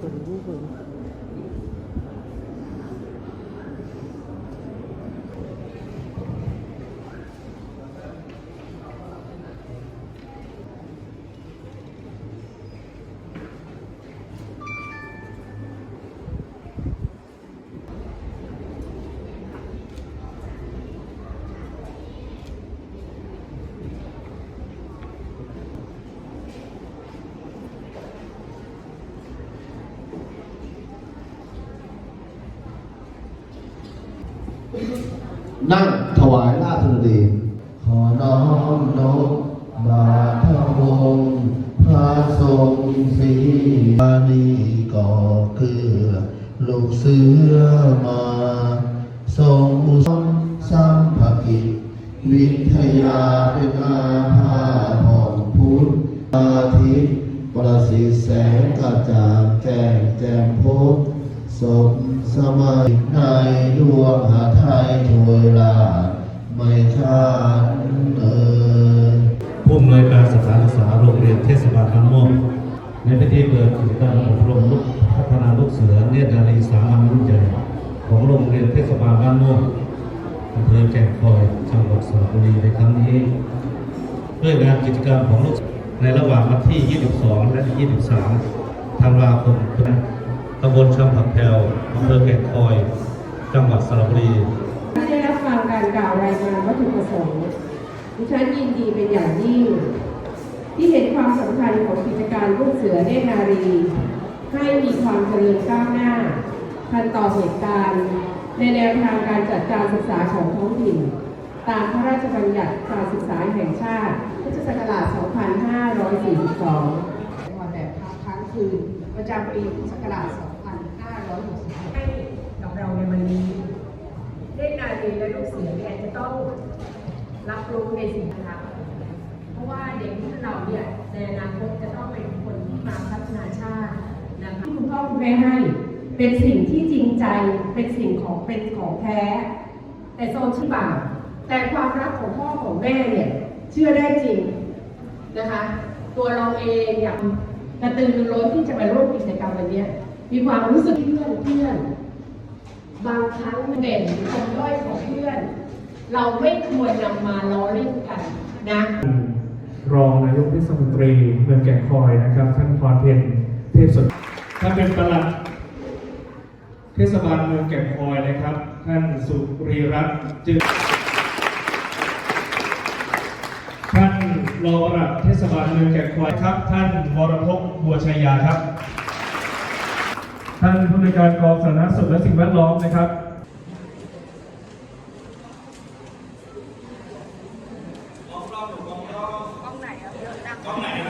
滚滚滚 นั่งถวายราชดดีขอน้อมนบบาทะองพระทรงศรีบานีก่อเกือลูกเสือมา ทรงอุสมสัมภกิจวิทยาเป็นอาภาผ่องพุทธอาทิตย์ประสิทธิ์แสงกระจ่างแจ้งแจ่มพบ สมสมัยในดวงหาไทยถวยลาไม่ขาดเอ่ยผู้อำนวยการสถานศึกษาโรงเรียนเทศบาลบ้านม่วงในพิธีเปิดกิจกรรมอบรมลูกพัฒนาลูกเสือเนตรนารีสามัญรุ่นใหญ่ของโรงเรียนเทศบาลบ้านม่วงอำเภอแก่งคอยจังหวัดสระบุรีในครั้งนี้ด้วยงานกิจกรรมของลูกในระหว่างวันที่ 22 และ 23 ธันวาคม ตำบลชำผักแพรวอำเภอแก่งคอย จังหวัดสระบุรีที่ได้รับฟังการกล่าวรายงานวัตถุประสงค์ดิฉันยินดีเป็นอย่างยิ่ง ที่เห็นความสำคัญของกิจการลูกเสือเนตรนารี ให้มีความเจริญก้าวหน้า ทันต่อเหตุการณ์ ในแนวทางการจัดการศึกษาของท้องถิ่น ตามพระราชบัญญัติการศึกษาแห่งชาติพุทธศักราช 2542วันแบบพักค้างคืนประจำปีพุทธศักราช 2566ให้กับเราในวันนี้ เด็กนารีและลูกเสือเนี่ยจะต้อง รับรู้ในสิ่งต่างๆเพราะว่าเด็กที่เราเนี่ยในอนาคตจะต้องเป็นคนที่มาพัฒนาชาตินะคะที่คุณพ่อคุณแม่ให้เป็นสิ่งที่จริงใจเป็นสิ่งของเป็นของแท้ แต่โซนชื่อบ่าแต่ความรักของพ่อของแม่เนี่ยเชื่อได้จริงนะคะ ตัวเราเองอย่างกระตือรือร้นที่จะมาร่วมกิจกรรมวันนี้มีความรู้สึกเพื่อนเพื่อนบางครั้งเด่นคนด้อยของเพื่อน เราไม่ควรนำมาล้อเล่นกันนะรองนายกเทศมนตรีเมืองแก่งคอยนะครับท่านพรเพ็ญเทพสดท่านเป็นประหลัดเทศบาลเมืองแก่งคอยนะครับ ท่านสุรีรัตน์จึงท่านรองประหลัดเทศบาลเมืองแก่งคอยครับ ท่านวรพงษ์บัวชัยยาครับ ท่านผู้ในวยการกองสาธารณสุขและสิ่งแวดล้อมนะครับ ตรงไหน